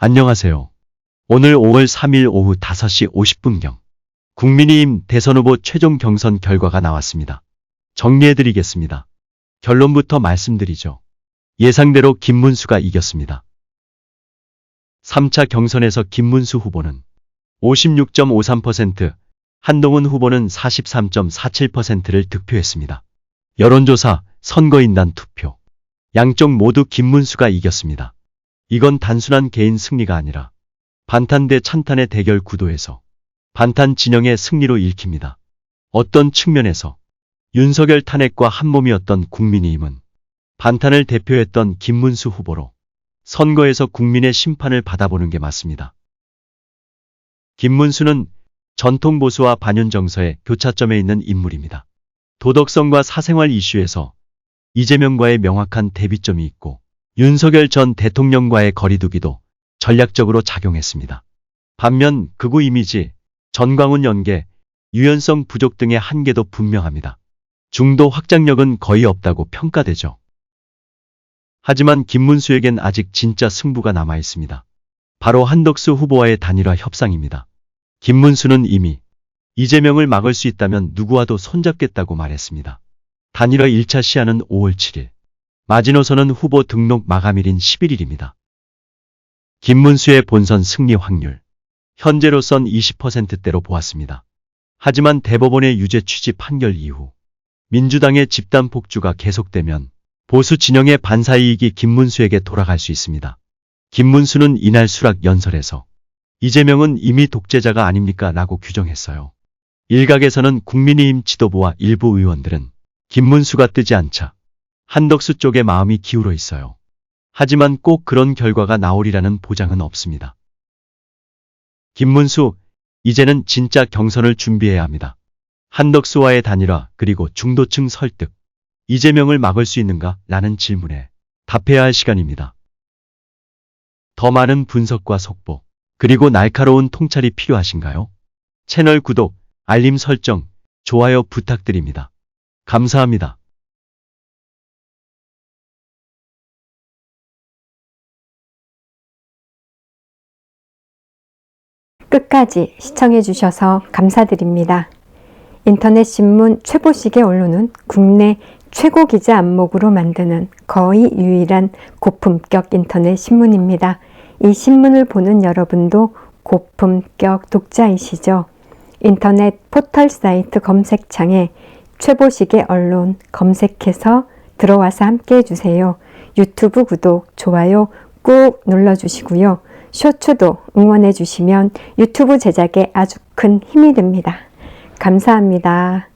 안녕하세요. 오늘 5월 3일 오후 5시 50분경 국민의힘 대선 후보 최종 경선 결과가 나왔습니다. 정리해드리겠습니다. 결론부터 말씀드리죠. 예상대로 김문수가 이겼습니다. 3차 경선에서 김문수 후보는 56.53%, 한동훈 후보는 43.47%를 득표했습니다. 여론조사, 선거인단 투표. 양쪽 모두 김문수가 이겼습니다. 이건 단순한 개인 승리가 아니라 반탄 대 찬탄의 대결 구도에서 반탄 진영의 승리로 읽힙니다. 어떤 측면에서 윤석열 탄핵과 한몸이었던 국민의힘은 반탄을 대표했던 김문수 후보로 선거에서 국민의 심판을 받아보는 게 맞습니다. 김문수는 전통 보수와 반윤 정서의 교차점에 있는 인물입니다. 도덕성과 사생활 이슈에서 이재명과의 명확한 대비점이 있고 윤석열 전 대통령과의 거리두기도 전략적으로 작용했습니다. 반면 극우 이미지, 전광훈 연계, 유연성 부족 등의 한계도 분명합니다. 중도 확장력은 거의 없다고 평가되죠. 하지만 김문수에겐 아직 진짜 승부가 남아 있습니다. 바로 한덕수 후보와의 단일화 협상입니다. 김문수는 이미 이재명을 막을 수 있다면 누구와도 손잡겠다고 말했습니다. 단일화 1차 시한은 5월 7일. 마지노선은 후보 등록 마감일인 11일입니다. 김문수의 본선 승리 확률. 현재로선 20%대로 보았습니다. 하지만 대법원의 유죄 취지 판결 이후 민주당의 집단 폭주가 계속되면 보수 진영의 반사이익이 김문수에게 돌아갈 수 있습니다. 김문수는 이날 수락 연설에서 이재명은 이미 독재자가 아닙니까? 라고 규정했어요. 일각에서는 국민의힘 지도부와 일부 의원들은 김문수가 뜨지 않자 한덕수 쪽에 마음이 기울어 있어요. 하지만 꼭 그런 결과가 나오리라는 보장은 없습니다. 김문수, 이제는 진짜 경선을 준비해야 합니다. 한덕수와의 단일화 그리고 중도층 설득, 이재명을 막을 수 있는가? 라는 질문에 답해야 할 시간입니다. 더 많은 분석과 속보, 그리고 날카로운 통찰이 필요하신가요? 채널 구독, 알림 설정, 좋아요 부탁드립니다. 감사합니다. 끝까지 시청해주셔서 감사드립니다. 인터넷 신문 최보식의 언론은 국내 최고 기자 안목으로 만드는 거의 유일한 고품격 인터넷 신문입니다. 이 신문을 보는 여러분도 고품격 독자이시죠? 인터넷 포털 사이트 검색창에 최보식의 언론 검색해서 들어와서 함께 해주세요. 유튜브 구독, 좋아요 꾹 눌러주시고요. 쇼츠도 응원해 주시면 유튜브 제작에 아주 큰 힘이 됩니다. 감사합니다.